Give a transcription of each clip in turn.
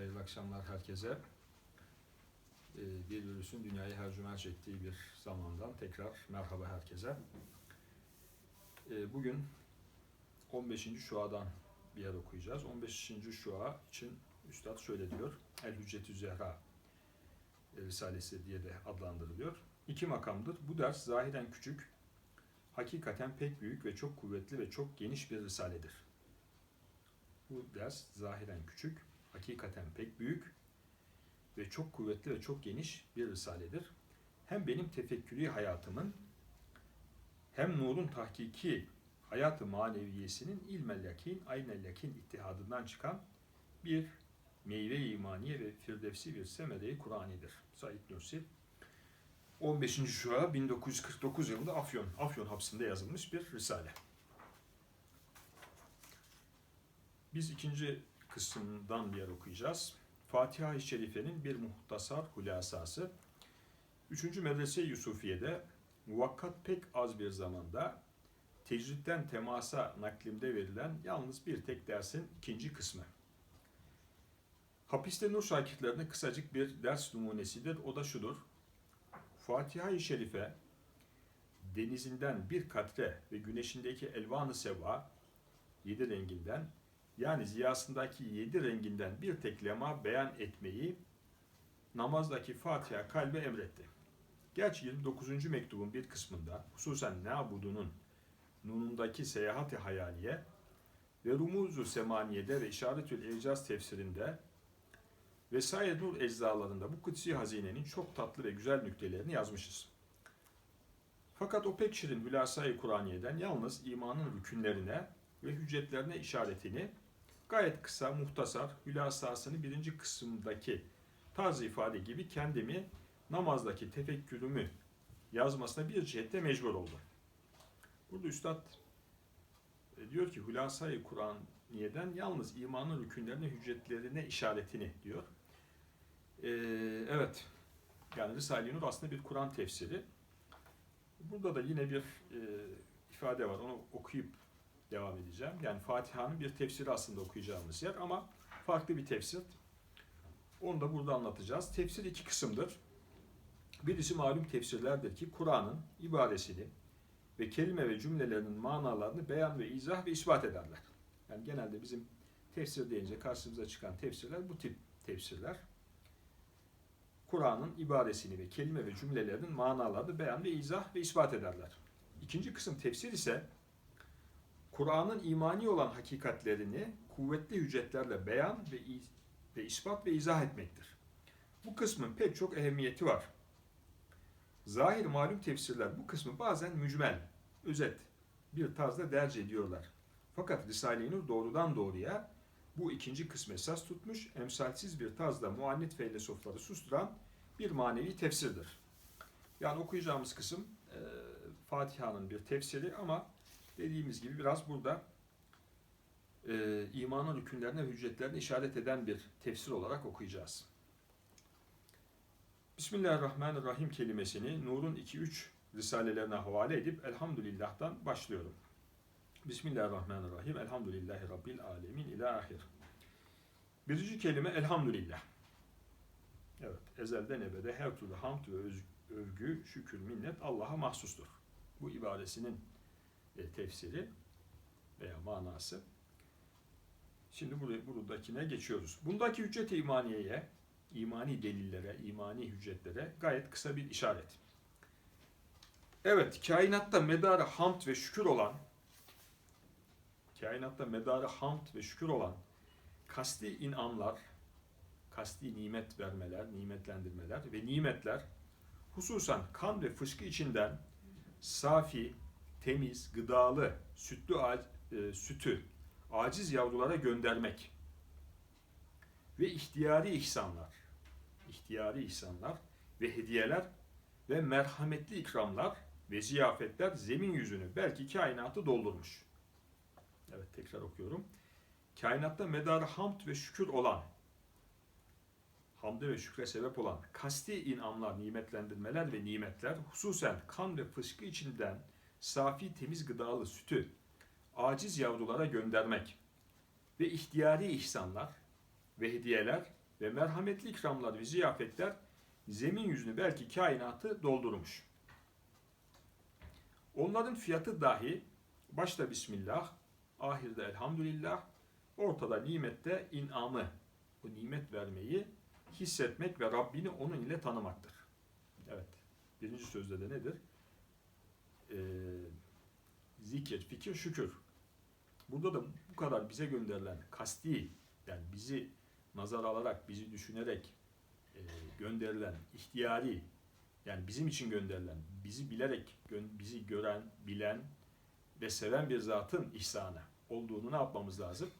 Hayırlı akşamlar herkese. Ee, Bir virüsün dünyayı hercümerç ettiği bir zamandan tekrar merhaba herkese. Ee, Bugün 15. Şua'dan bir yer okuyacağız. 15. Şua için Üstad şöyle diyor. El Hüccetü Zehra Risalesi diye de adlandırılıyor. İki makamdır. Bu ders zahiren küçük, hakikaten pek büyük ve çok kuvvetli ve çok geniş bir risaledir. Bu ders zahiren küçük, hakikaten pek büyük ve çok kuvvetli ve çok geniş bir risaledir. Hem benim tefekkürü hayatımın hem nurun tahkiki hayatı maneviyesinin ilmel yakin, aynel yakin ittihadından çıkan bir meyve imaniye ve firdevsi bir semere-i Kur'ani'dir. Said Nursi 15. Şu'a 1949 yılında Afyon, Afyon hapsinde yazılmış bir risale. Biz ikinci kısımdan bir yer okuyacağız. Fatiha-i Şerife'nin bir muhtasar hulasası. Üçüncü Medrese-i Yusufiye'de muvakkat pek az bir zamanda tecritten temasa naklimde verilen yalnız bir tek dersin ikinci kısmı. Hapiste Nur şakirtlerine kısacık bir ders numunesidir. O da şudur. Fatiha-i Şerife denizinden bir katre ve güneşindeki elvanı seva yedi renginden yani ziyasındaki yedi renginden bir tek lema beyan etmeyi namazdaki Fatiha kalbe emretti. Gerçi 29. mektubun bir kısmında hususen Nabudun'un nunundaki seyahati hayaliye ve Rumuzu Semaniye'de ve İşaretül Ecaz tefsirinde vesaire nur eczalarında bu kutsi hazinenin çok tatlı ve güzel nüktelerini yazmışız. Fakat o pek şirin hülasayı Kur'aniye'den yalnız imanın rükünlerine ve hüccetlerine işaretini gayet kısa, muhtasar, hülasasını birinci kısımdaki tarz ifade gibi kendimi namazdaki tefekkürümü yazmasına bir cihette mecbur oldum. Burada Üstad e, diyor ki hülasayı Kur'aniye'den yalnız imanın rükünlerine, hüccetlerine işaretini diyor. Ee, evet, yani Risale-i Nur aslında bir Kur'an tefsiri. Burada da yine bir e, ifade var, onu okuyup devam edeceğim. Yani Fatiha'nın bir tefsiri aslında okuyacağımız yer ama farklı bir tefsir. Onu da burada anlatacağız. Tefsir iki kısımdır. Birisi malum tefsirlerdir ki Kur'an'ın ibaresini ve kelime ve cümlelerinin manalarını beyan ve izah ve ispat ederler. Yani genelde bizim tefsir deyince karşımıza çıkan tefsirler bu tip tefsirler. Kur'an'ın ibaresini ve kelime ve cümlelerinin manalarını beyan ve izah ve ispat ederler. İkinci kısım tefsir ise Kur'an'ın imani olan hakikatlerini kuvvetli hüccetlerle beyan ve, ve ispat ve izah etmektir. Bu kısmın pek çok ehemmiyeti var. Zahir malum tefsirler bu kısmı bazen mücmel, özet bir tarzda derc ediyorlar. Fakat Risale-i Nur doğrudan doğruya bu ikinci kısmı esas tutmuş, emsalsiz bir tarzda muannit filozofları susturan bir manevi tefsirdir. Yani okuyacağımız kısım e, Fatiha'nın bir tefsiri ama dediğimiz gibi biraz burada e, imanın hükümlerine, hüccetlerine işaret eden bir tefsir olarak okuyacağız. Bismillahirrahmanirrahim kelimesini Nur'un 2-3 risalelerine havale edip Elhamdülillah'tan başlıyorum. Bismillahirrahmanirrahim. Elhamdülillahi Rabbil alemin ila ahir. Birinci kelime elhamdülillah. Evet, ezelden ebede her türlü hamd ve övgü, şükür, minnet Allah'a mahsustur. Bu ibaresinin tefsiri veya manası. Şimdi buraya, buradakine geçiyoruz. Bundaki hüccet-i imaniyeye, imani delillere, imani hüccetlere gayet kısa bir işaret. Evet, kainatta medarı hamd ve şükür olan, kainatta medarı hamd ve şükür olan kasti inamlar, kasti nimet vermeler, nimetlendirmeler ve nimetler hususan kan ve fışkı içinden safi, temiz, gıdalı, sütlü e, sütü aciz yavrulara göndermek ve ihtiyari ihsanlar, ihtiyari ihsanlar ve hediyeler ve merhametli ikramlar ve ziyafetler zemin yüzünü belki kainatı doldurmuş. Evet tekrar okuyorum. Kainatta medarı hamd ve şükür olan, hamde ve şükre sebep olan kasti inamlar, nimetlendirmeler ve nimetler hususen kan ve fışkı içinden safi temiz gıdalı sütü aciz yavrulara göndermek ve ihtiyari ihsanlar ve hediyeler ve merhametli ikramlar ve ziyafetler zemin yüzünü belki kainatı doldurmuş. Onların fiyatı dahi başta Bismillah, ahirde Elhamdülillah, ortada nimette inamı, bu nimet vermeyi hissetmek ve Rabbini onun ile tanımaktır. Evet, birinci sözde de nedir? Ee, zikir, fikir, şükür. Burada da bu kadar bize gönderilen kasti, yani bizi nazar alarak, bizi düşünerek e, gönderilen, ihtiyari, yani bizim için gönderilen, bizi bilerek, bizi gören, bilen ve seven bir zatın ihsanı olduğunu ne yapmamız lazım?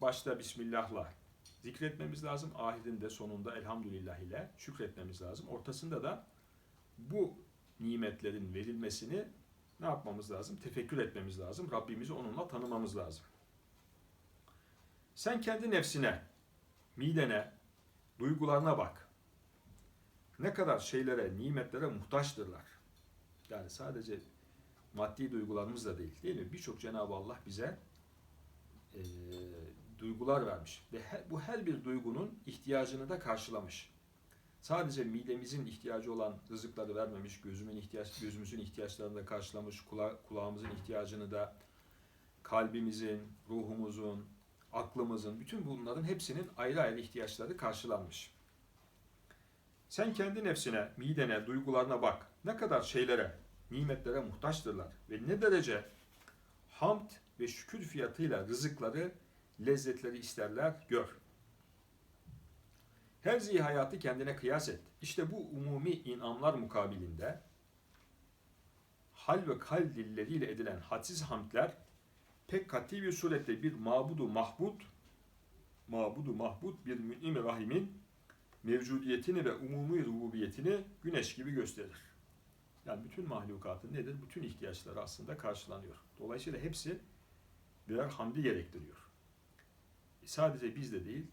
Başta Bismillah'la zikretmemiz lazım. Ahirinde sonunda elhamdülillah ile şükretmemiz lazım. Ortasında da bu nimetlerin verilmesini ne yapmamız lazım? Tefekkür etmemiz lazım. Rabbimizi onunla tanımamız lazım. Sen kendi nefsine, midene, duygularına bak. Ne kadar şeylere, nimetlere muhtaçtırlar. Yani sadece maddi duygularımız da değil, değil mi? Birçok Cenab-ı Allah bize eee, duygular vermiş ve he- bu her bir duygunun ihtiyacını da karşılamış. Sadece midemizin ihtiyacı olan rızıkları vermemiş, gözümün ihtiyaç, gözümüzün ihtiyaçlarını da karşılamış, kula, kulağımızın ihtiyacını da, kalbimizin, ruhumuzun, aklımızın, bütün bunların hepsinin ayrı ayrı ihtiyaçları karşılanmış. Sen kendi nefsine, midene, duygularına bak. Ne kadar şeylere, nimetlere muhtaçtırlar ve ne derece hamd ve şükür fiyatıyla rızıkları, lezzetleri isterler gör. Zihi hayatı kendine kıyas et. İşte bu umumi inamlar mukabilinde hal ve kal dilleriyle edilen hadsiz hamdler pek kat'i bir surette bir mabudu mahbud mabudu mahbud bir mü'im rahimin mevcudiyetini ve umumi rububiyetini güneş gibi gösterir. Yani bütün mahlukatın nedir? Bütün ihtiyaçları aslında karşılanıyor. Dolayısıyla hepsi birer hamdi gerektiriyor. Sadece bizde değil,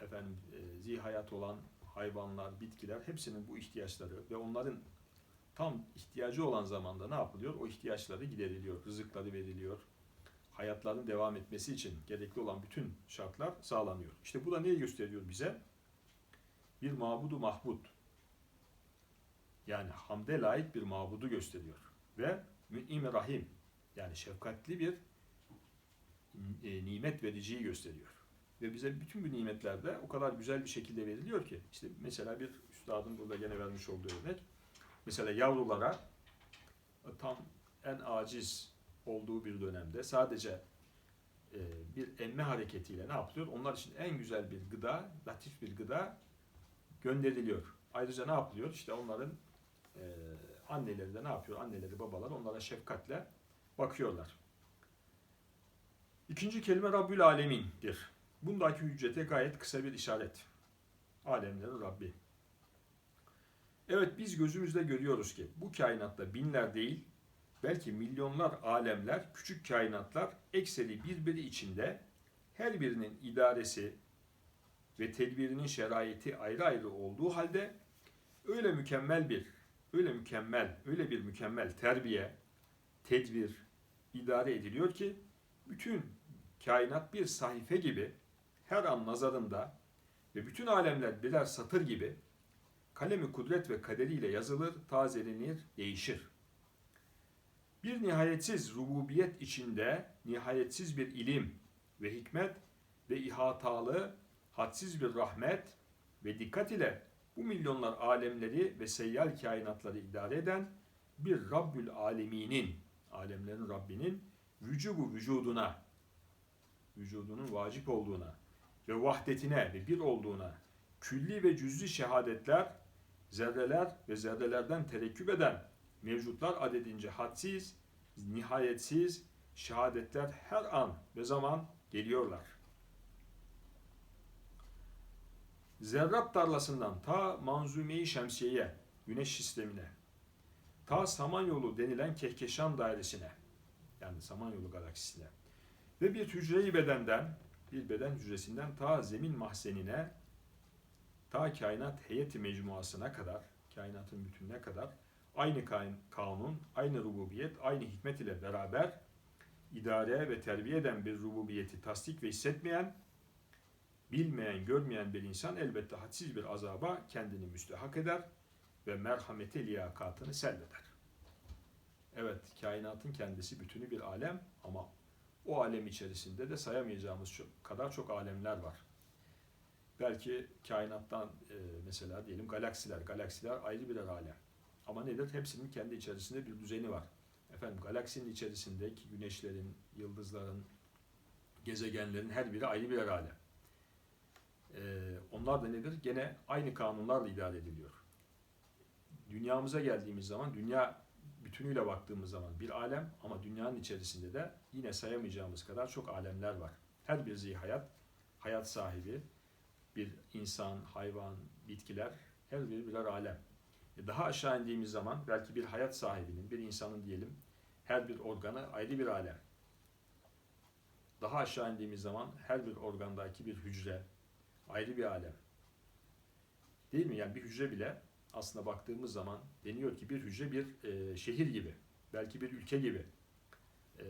efendim e, zihayat olan hayvanlar, bitkiler hepsinin bu ihtiyaçları ve onların tam ihtiyacı olan zamanda ne yapılıyor? O ihtiyaçları gideriliyor, rızıkları veriliyor. Hayatların devam etmesi için gerekli olan bütün şartlar sağlanıyor. İşte bu da neyi gösteriyor bize? Bir mabudu mahbud. Yani hamde layık bir mabudu gösteriyor. Ve mü'im rahim. Yani şefkatli bir e, nimet vericiyi gösteriyor. Ve bize bütün bu nimetler de o kadar güzel bir şekilde veriliyor ki. işte mesela bir üstadın burada gene vermiş olduğu örnek. Mesela yavrulara e, tam en aciz olduğu bir dönemde sadece e, bir emme hareketiyle ne yapılıyor? Onlar için en güzel bir gıda, latif bir gıda gönderiliyor. Ayrıca ne yapılıyor? İşte onların e, anneleri de ne yapıyor? Anneleri, babalar onlara şefkatle bakıyorlar. İkinci kelime Rabbül Alemin'dir. Bundaki hüccete gayet kısa bir işaret. Alemlerin Rabbi. Evet biz gözümüzde görüyoruz ki bu kainatta binler değil, belki milyonlar alemler, küçük kainatlar ekseri birbiri içinde her birinin idaresi ve tedbirinin şeraiti ayrı ayrı olduğu halde öyle mükemmel bir, öyle mükemmel, öyle bir mükemmel terbiye, tedbir, idare ediliyor ki bütün kainat bir sahife gibi her an nazarında ve bütün alemler birer satır gibi kalemi kudret ve kaderiyle yazılır, tazelenir, değişir. Bir nihayetsiz rububiyet içinde nihayetsiz bir ilim ve hikmet ve ihatalı, hadsiz bir rahmet ve dikkat ile bu milyonlar alemleri ve seyyal kainatları idare eden bir Rabbül Aleminin, alemlerin Rabbinin vücubu vücuduna, vücudunun vacip olduğuna ve vahdetine ve bir olduğuna külli ve cüz'i şehadetler, zerreler ve zerrelerden terekküp eden mevcutlar adedince hadsiz, nihayetsiz şehadetler her an ve zaman geliyorlar. Zerrat tarlasından ta Manzume-i Şemsiye'ye, güneş sistemine, ta Samanyolu denilen Kehkeşan dairesine, yani Samanyolu galaksisine ve bir hücre-i bedenden, bir beden hücresinden ta zemin mahzenine, ta kainat heyeti mecmuasına kadar, kainatın bütününe kadar aynı kanun, aynı rububiyet, aynı hikmet ile beraber idare ve terbiye eden bir rububiyeti tasdik ve hissetmeyen Bilmeyen, görmeyen bir insan elbette hadsiz bir azaba kendini müstehak eder ve merhamete liyakatını selbeder. Evet, kainatın kendisi bütünü bir alem ama o alem içerisinde de sayamayacağımız çok, kadar çok alemler var. Belki kainattan e, mesela diyelim galaksiler, galaksiler ayrı birer alem. Ama nedir? Hepsinin kendi içerisinde bir düzeni var. Efendim galaksinin içerisindeki güneşlerin, yıldızların, gezegenlerin her biri ayrı birer alem. Ee, onlar da nedir? Gene aynı kanunlarla idare ediliyor. Dünyamıza geldiğimiz zaman, dünya bütünüyle baktığımız zaman bir alem ama dünyanın içerisinde de yine sayamayacağımız kadar çok alemler var. Her bir zihayat, hayat sahibi, bir insan, hayvan, bitkiler, her biri birer alem. E, Daha aşağı indiğimiz zaman belki bir hayat sahibinin, bir insanın diyelim, her bir organı ayrı bir alem. Daha aşağı indiğimiz zaman her bir organdaki bir hücre ayrı bir alem. Değil mi? Yani bir hücre bile aslında baktığımız zaman deniyor ki bir hücre bir e, şehir gibi, belki bir ülke gibi. E,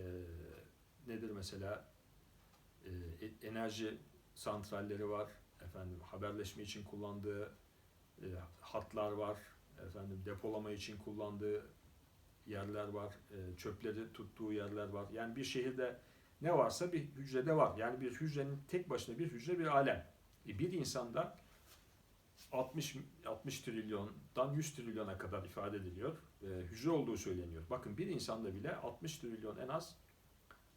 nedir mesela? E, e- enerji santralleri var, efendim haberleşme için kullandığı e, hatlar var, efendim depolama için kullandığı yerler var, e, çöpleri tuttuğu yerler var. Yani bir şehirde ne varsa bir hücrede var. Yani bir hücrenin tek başına bir hücre bir alem. E, bir insanda 60 60 trilyondan 100 trilyona kadar ifade ediliyor. E, hücre olduğu söyleniyor. Bakın bir insanda bile 60 trilyon en az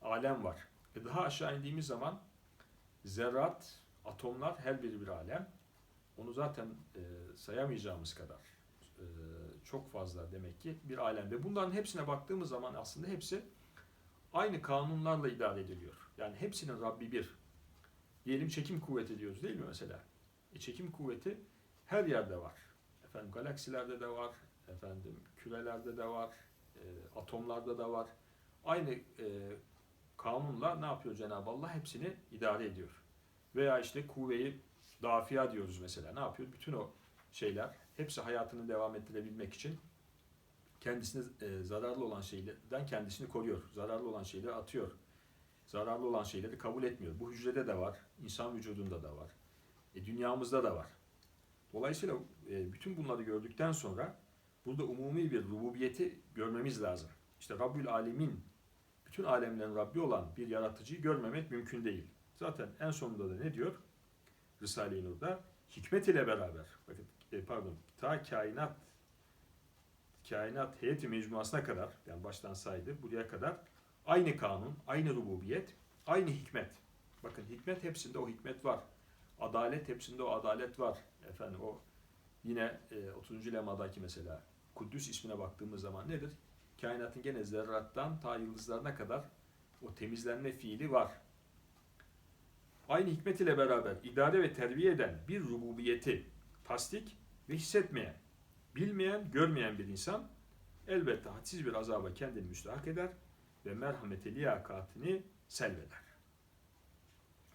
alem var. E, daha aşağı indiğimiz zaman zerrat, atomlar her biri bir alem. Onu zaten e, sayamayacağımız kadar e, çok fazla demek ki bir alem. Ve bunların hepsine baktığımız zaman aslında hepsi aynı kanunlarla idare ediliyor. Yani hepsinin Rabbi bir. Diyelim çekim kuvveti diyoruz değil mi mesela? E, çekim kuvveti her yerde var. Efendim galaksilerde de var, efendim kürelerde de var, e, atomlarda da var. Aynı e, kanunla ne yapıyor Cenab-ı Allah? Hepsini idare ediyor. Veya işte kuvveyi dafia diyoruz mesela. Ne yapıyor? Bütün o şeyler hepsi hayatını devam ettirebilmek için kendisine e, zararlı olan şeylerden kendisini koruyor. Zararlı olan şeyleri atıyor. Zararlı olan şeyleri kabul etmiyor. Bu hücrede de var, insan vücudunda da var. E, dünyamızda da var. Dolayısıyla e, bütün bunları gördükten sonra burada umumi bir rububiyeti görmemiz lazım. İşte Rabbül Alemin, bütün alemlerin Rabbi olan bir yaratıcıyı görmemek mümkün değil. Zaten en sonunda da ne diyor? Risale-i Nur'da hikmet ile beraber, bakın e, pardon, ta kainat kainat heyeti mecmuasına kadar, yani baştan saydı, buraya kadar aynı kanun, aynı rububiyet, aynı hikmet. Bakın hikmet hepsinde o hikmet var. Adalet hepsinde o adalet var. Efendim o yine e, 30. lemadaki mesela Kuddüs ismine baktığımız zaman nedir? Kainatın gene zerrattan ta yıldızlarına kadar o temizlenme fiili var. Aynı hikmet ile beraber idare ve terbiye eden bir rububiyeti tasdik ve hissetmeyen, bilmeyen, görmeyen bir insan elbette hadsiz bir azaba kendini müstahak eder ve merhamete liyakatini selveder.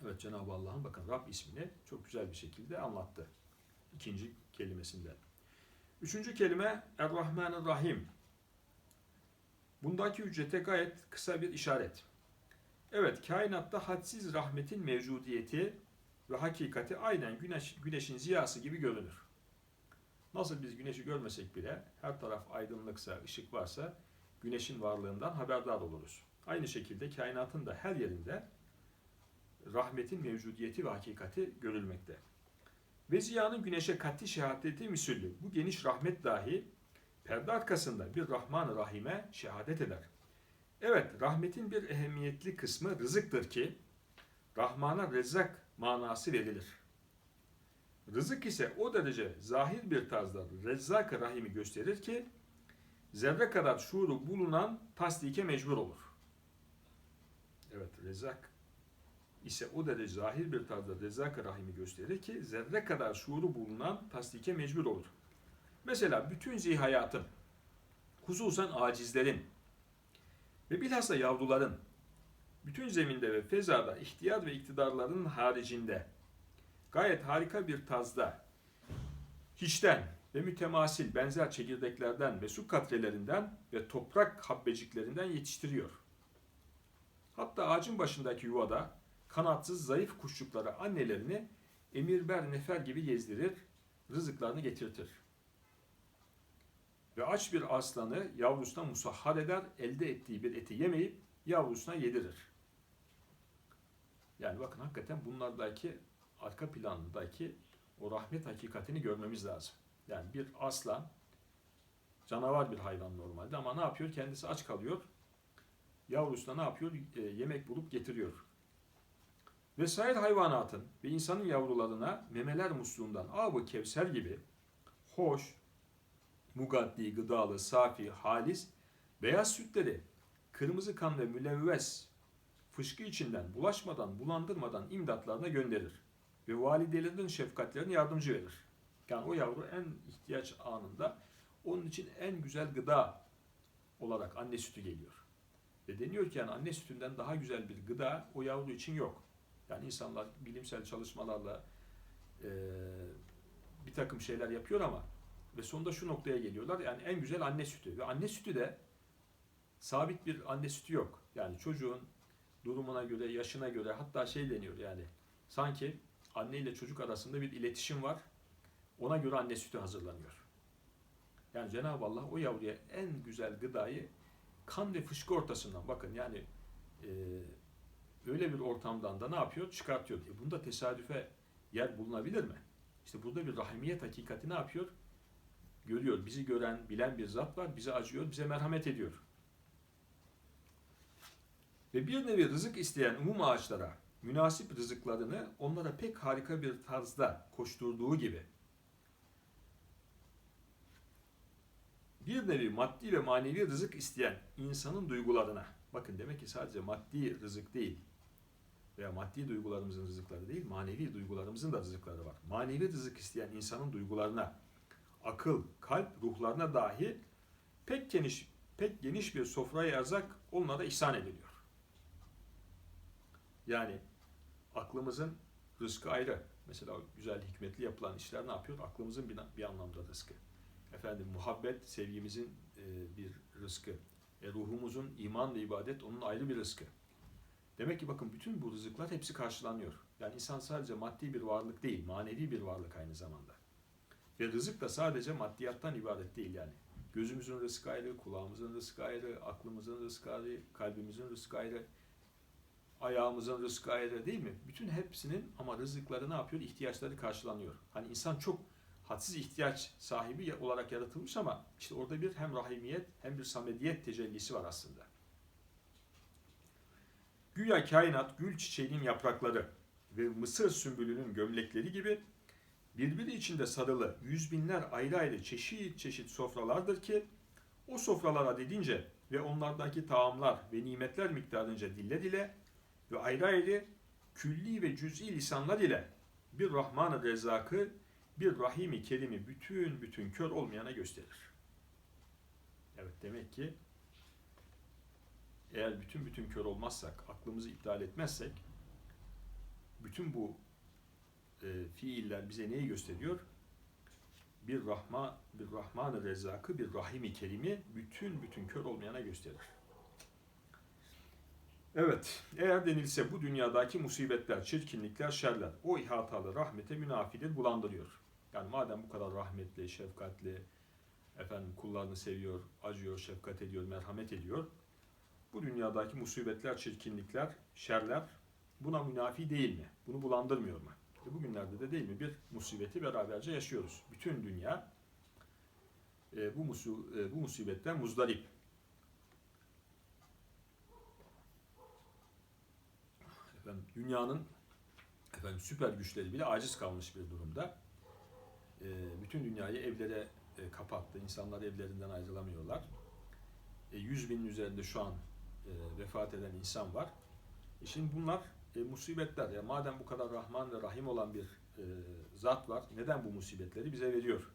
Evet Cenab-ı Allah'ın bakın Rab ismini çok güzel bir şekilde anlattı. İkinci kelimesinde. Üçüncü kelime Er-Rahman Rahim. Bundaki ücrete gayet kısa bir işaret. Evet, kainatta hadsiz rahmetin mevcudiyeti ve hakikati aynen güneş, güneşin ziyası gibi görünür. Nasıl biz güneşi görmesek bile her taraf aydınlıksa, ışık varsa güneşin varlığından haberdar oluruz. Aynı şekilde kainatın da her yerinde rahmetin mevcudiyeti ve hakikati görülmekte. Ve ziyanın güneşe katli şehadeti misüllü. Bu geniş rahmet dahi perde arkasında bir Rahman-ı Rahim'e şehadet eder. Evet, rahmetin bir ehemmiyetli kısmı rızıktır ki Rahman'a rezzak manası verilir. Rızık ise o derece zahir bir tarzda rezzak-ı rahimi gösterir ki zerre kadar şuuru bulunan tasdike mecbur olur. Evet, rezzak ise o derece zahir bir tarzda rezzak-ı rahimi gösterir ki zerre kadar şuuru bulunan tasdike mecbur olur. Mesela bütün zihayatın, hususan acizlerin ve bilhassa yavruların, bütün zeminde ve fezada ihtiyar ve iktidarların haricinde gayet harika bir tarzda hiçten ve mütemasil benzer çekirdeklerden ve su katrelerinden ve toprak habbeciklerinden yetiştiriyor. Hatta ağacın başındaki yuvada kanatsız zayıf kuşçukları annelerini emir ber nefer gibi gezdirir, rızıklarını getirtir. Ve aç bir aslanı yavrusuna musahhar eder, elde ettiği bir eti yemeyip yavrusuna yedirir. Yani bakın hakikaten bunlardaki arka plandaki o rahmet hakikatini görmemiz lazım. Yani bir aslan canavar bir hayvan normalde ama ne yapıyor? Kendisi aç kalıyor. Yavrusuna ne yapıyor? E, yemek bulup getiriyor. Vesaire hayvanatın ve insanın yavrularına memeler musluğundan abı kevser gibi hoş, mugaddi, gıdalı, safi, halis, beyaz sütleri, kırmızı kan ve mülevves, fışkı içinden, bulaşmadan, bulandırmadan imdatlarına gönderir. Ve validelerinin şefkatlerine yardımcı verir. Yani o yavru en ihtiyaç anında onun için en güzel gıda olarak anne sütü geliyor. Ve deniyor ki yani anne sütünden daha güzel bir gıda o yavru için yok. Yani insanlar bilimsel çalışmalarla e, bir takım şeyler yapıyor ama ve sonunda şu noktaya geliyorlar. Yani en güzel anne sütü. Ve anne sütü de sabit bir anne sütü yok. Yani çocuğun durumuna göre, yaşına göre hatta şey deniyor yani sanki anne ile çocuk arasında bir iletişim var. Ona göre anne sütü hazırlanıyor. Yani Cenab-ı Allah o yavruya en güzel gıdayı kan ve fışkı ortasından bakın yani e, öyle bir ortamdan da ne yapıyor? Çıkartıyor. E bunda tesadüfe yer bulunabilir mi? İşte burada bir rahimiyet hakikati ne yapıyor? Görüyor. Bizi gören, bilen bir zat var. Bize acıyor, bize merhamet ediyor. Ve bir nevi rızık isteyen umum ağaçlara münasip rızıklarını onlara pek harika bir tarzda koşturduğu gibi bir nevi maddi ve manevi rızık isteyen insanın duygularına bakın demek ki sadece maddi rızık değil veya maddi duygularımızın rızıkları değil manevi duygularımızın da rızıkları var. Manevi rızık isteyen insanın duygularına akıl, kalp, ruhlarına dahi pek geniş pek geniş bir sofraya erzak onlara ihsan ediliyor. Yani aklımızın rızkı ayrı. Mesela güzel, hikmetli yapılan işler ne yapıyor? Aklımızın bir, bir anlamda rızkı. Efendim muhabbet, sevgimizin e, bir rızkı. E, ruhumuzun iman ve ibadet onun ayrı bir rızkı. Demek ki bakın bütün bu rızıklar hepsi karşılanıyor. Yani insan sadece maddi bir varlık değil, manevi bir varlık aynı zamanda. Ve rızık da sadece maddiyattan ibaret değil yani. Gözümüzün rızkı ayrı, kulağımızın rızkı ayrı, aklımızın rızkı ayrı, kalbimizin rızkı ayrı, ayağımızın rızkı ayrı değil mi? Bütün hepsinin ama rızıkları ne yapıyor? İhtiyaçları karşılanıyor. Hani insan çok hadsiz ihtiyaç sahibi olarak yaratılmış ama işte orada bir hem rahimiyet hem bir samediyet tecellisi var aslında. Güya kainat gül çiçeğinin yaprakları ve mısır sümbülünün gömlekleri gibi birbiri içinde sarılı yüz binler ayrı ayrı çeşit çeşit sofralardır ki o sofralara dedince ve onlardaki taamlar ve nimetler miktarınca dille dile ve ayrı ayrı külli ve cüz'i lisanlar ile bir Rahman-ı Rezzak'ı bir Rahim-i Kerim'i bütün bütün kör olmayana gösterir. Evet demek ki eğer bütün bütün kör olmazsak, aklımızı iptal etmezsek bütün bu e, fiiller bize neyi gösteriyor? Bir Rahma, bir Rahman-ı Rezzak'ı, bir Rahim-i Kerim'i bütün bütün kör olmayana gösterir. Evet, eğer denilse bu dünyadaki musibetler, çirkinlikler, şerler o ihatalı rahmete münafidir, bulandırıyor. Yani madem bu kadar rahmetli, şefkatli, efendim kullarını seviyor, acıyor, şefkat ediyor, merhamet ediyor. Bu dünyadaki musibetler, çirkinlikler, şerler buna münafi değil mi? Bunu bulandırmıyor mu? E bugünlerde de değil mi? Bir musibeti beraberce yaşıyoruz. Bütün dünya e, bu, musu, e, bu musibetten muzdarip. Efendim, dünyanın efendim, süper güçleri bile aciz kalmış bir durumda. E, bütün dünyayı evlere e, kapattı. İnsanlar evlerinden ayrılamıyorlar. E, 100 binin üzerinde şu an e, vefat eden insan var. E şimdi bunlar e, musibetler. Ya madem bu kadar Rahman ve Rahim olan bir e, zat var, neden bu musibetleri bize veriyor?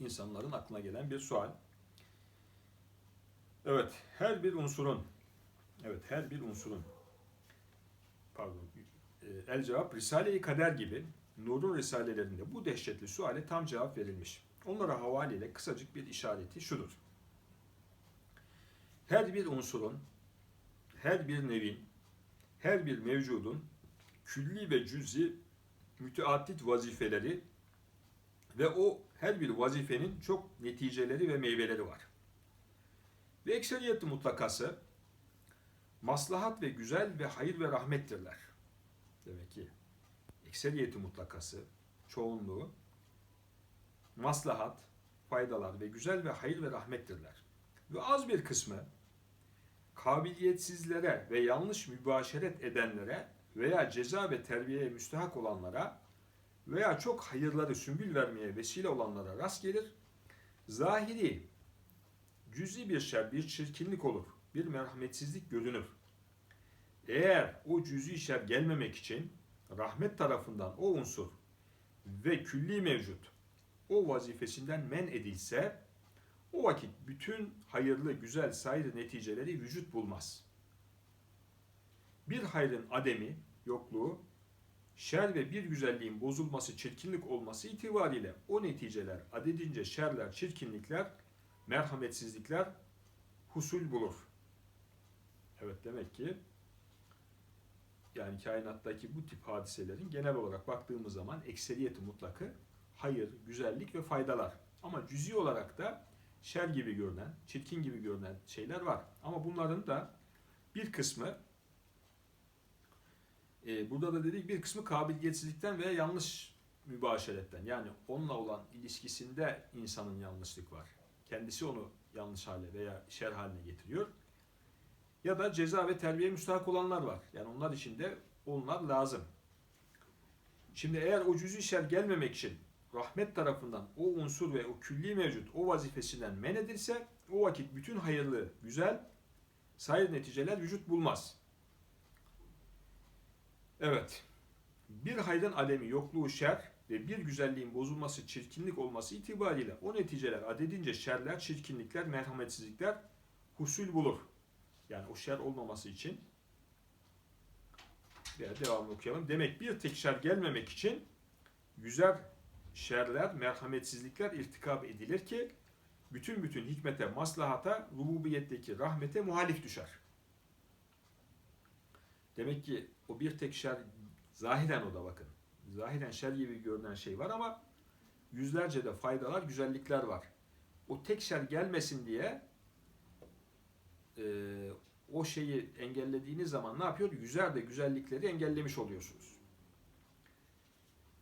İnsanların aklına gelen bir sual. Evet, her bir unsurun, evet her bir unsurun, pardon, e, el cevap Risale-i Kader gibi Nur'un risalelerinde bu dehşetli suale tam cevap verilmiş. Onlara havaleyle kısacık bir işareti şudur. Her bir unsurun, her bir nevin, her bir mevcudun külli ve cüzi müteaddit vazifeleri ve o her bir vazifenin çok neticeleri ve meyveleri var. Ve ekseriyeti mutlakası maslahat ve güzel ve hayır ve rahmettirler. Demek ki ekseriyeti mutlakası, çoğunluğu maslahat, faydalar ve güzel ve hayır ve rahmettirler. Ve az bir kısmı kabiliyetsizlere ve yanlış mübaşeret edenlere veya ceza ve terbiyeye müstehak olanlara veya çok hayırları sümbül vermeye vesile olanlara rast gelir. Zahiri, cüzi bir şer, bir çirkinlik olur, bir merhametsizlik görünür. Eğer o cüzi şer gelmemek için rahmet tarafından o unsur ve külli mevcut o vazifesinden men edilse o vakit bütün hayırlı, güzel, sair neticeleri vücut bulmaz. Bir hayrın ademi, yokluğu, şer ve bir güzelliğin bozulması, çirkinlik olması itibariyle o neticeler adedince şerler, çirkinlikler, merhametsizlikler husul bulur. Evet demek ki yani kainattaki bu tip hadiselerin genel olarak baktığımız zaman ekseriyeti mutlakı hayır, güzellik ve faydalar. Ama cüzi olarak da şer gibi görünen, çirkin gibi görünen şeyler var. Ama bunların da bir kısmı e, burada da dedik bir kısmı kabiliyetsizlikten veya yanlış mübaşeretten. Yani onunla olan ilişkisinde insanın yanlışlık var. Kendisi onu yanlış hale veya şer haline getiriyor. Ya da ceza ve terbiye müstahak olanlar var. Yani onlar için de onlar lazım. Şimdi eğer o cüz'i şer gelmemek için rahmet tarafından o unsur ve o külli mevcut o vazifesinden men edilse o vakit bütün hayırlı, güzel, sair neticeler vücut bulmaz. Evet. Bir hayrın alemi yokluğu şer ve bir güzelliğin bozulması çirkinlik olması itibariyle o neticeler adedince şerler, çirkinlikler, merhametsizlikler husul bulur. Yani o şer olmaması için veya devamlı okuyalım. Demek bir tek şer gelmemek için güzel şerler, merhametsizlikler irtikab edilir ki bütün bütün hikmete, maslahata, rububiyetteki rahmete muhalif düşer. Demek ki o bir tek şer, zahiren o da bakın. Zahiren şer gibi görünen şey var ama yüzlerce de faydalar, güzellikler var. O tek şer gelmesin diye e, o şeyi engellediğiniz zaman ne yapıyor? Yüzer de güzellikleri engellemiş oluyorsunuz.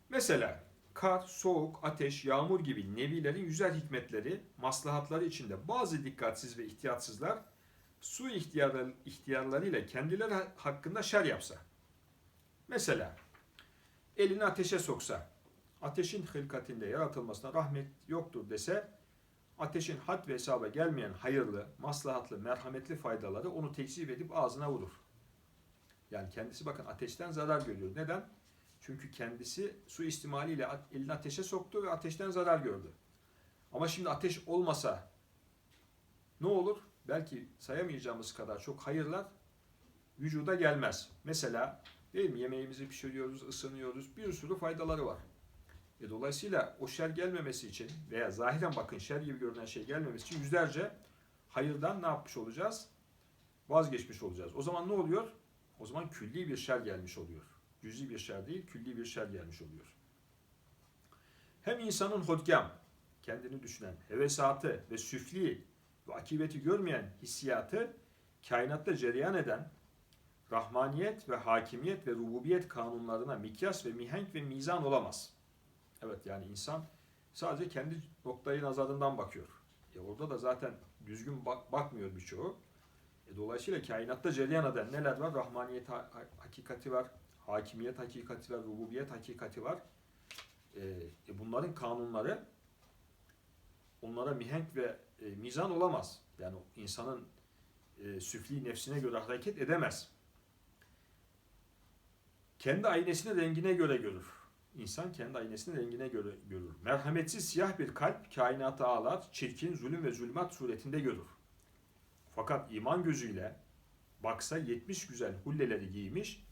Mesela kar, soğuk, ateş, yağmur gibi nevilerin yüzer hikmetleri, maslahatları içinde bazı dikkatsiz ve ihtiyatsızlar su ihtiyarları, ihtiyarlarıyla kendileri hakkında şer yapsa. Mesela elini ateşe soksa, ateşin hılkatinde yaratılmasına rahmet yoktur dese, ateşin had ve hesaba gelmeyen hayırlı, maslahatlı, merhametli faydaları onu tekzip edip ağzına vurur. Yani kendisi bakın ateşten zarar görüyor. Neden? Çünkü kendisi su istimaliyle elini ateşe soktu ve ateşten zarar gördü. Ama şimdi ateş olmasa ne olur? Belki sayamayacağımız kadar çok hayırlar vücuda gelmez. Mesela değil mi yemeğimizi pişiriyoruz, ısınıyoruz. Bir sürü faydaları var. E dolayısıyla o şer gelmemesi için veya zahiren bakın şer gibi görünen şey gelmemesi için yüzlerce hayırdan ne yapmış olacağız? Vazgeçmiş olacağız. O zaman ne oluyor? O zaman külli bir şer gelmiş oluyor. Cüzi bir şer değil, külli bir şer gelmiş oluyor. Hem insanın hodgam, kendini düşünen, hevesatı ve süfli ve akibeti görmeyen hissiyatı kainatta cereyan eden rahmaniyet ve hakimiyet ve rububiyet kanunlarına mikyas ve mihenk ve mizan olamaz. Evet yani insan sadece kendi noktayı nazarından bakıyor. E orada da zaten düzgün bak, bakmıyor birçoğu. E dolayısıyla kainatta cereyan eden neler var? Rahmaniyet ha hakikati var, hakimiyet hakikati var, rububiyet hakikati var. E, e bunların kanunları onlara mihenk ve e, mizan olamaz. Yani insanın e, süfli nefsine göre hareket edemez. Kendi aynesini rengine göre görür. İnsan kendi aynesini rengine göre görür. Merhametsiz siyah bir kalp kainatı ağlar, çirkin zulüm ve zulmat suretinde görür. Fakat iman gözüyle baksa yetmiş güzel hulleleri giymiş,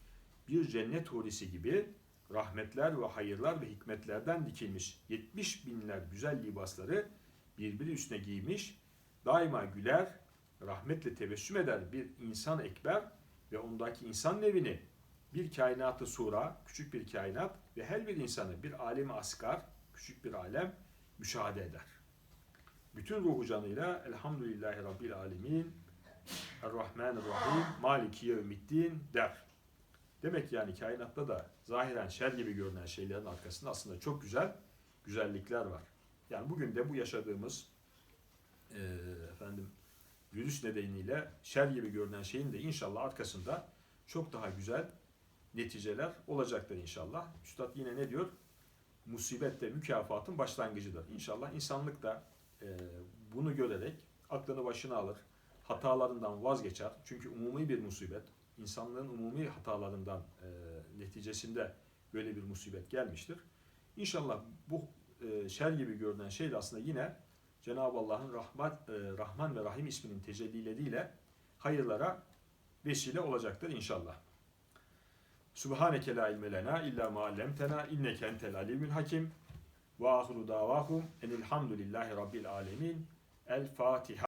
bir cennet hurisi gibi rahmetler ve hayırlar ve hikmetlerden dikilmiş yetmiş binler güzel libasları birbiri üstüne giymiş, daima güler, rahmetle tebessüm eder bir insan ekber ve ondaki insan nevini bir kainatı sura, küçük bir kainat ve her bir insanı bir alemi asgar, küçük bir alem müşahede eder. Bütün ruhu canıyla Elhamdülillahi Rabbil Alemin, Errahmanirrahim, Maliki Yevmiddin der. Demek yani kainatta da zahiren şer gibi görünen şeylerin arkasında aslında çok güzel güzellikler var. Yani bugün de bu yaşadığımız eee, efendim virüs nedeniyle şer gibi görünen şeyin de inşallah arkasında çok daha güzel neticeler olacaktır inşallah. Üstad yine ne diyor? Musibet de mükafatın başlangıcıdır. İnşallah insanlık da eee, bunu görerek aklını başına alır, hatalarından vazgeçer. Çünkü umumi bir musibet, insanlığın umumi hatalarından eee, neticesinde böyle bir musibet gelmiştir. İnşallah bu eee, şer gibi görünen şey de aslında yine Cenab-ı Allah'ın Rahmat, eee, Rahman ve Rahim isminin tecellileriyle hayırlara vesile olacaktır inşallah. Subhaneke la ilme lena illa ma allamtena inneke entel alimul hakim. Ve ahiru davahum enilhamdülillahi rabbil alemin. El Fatiha.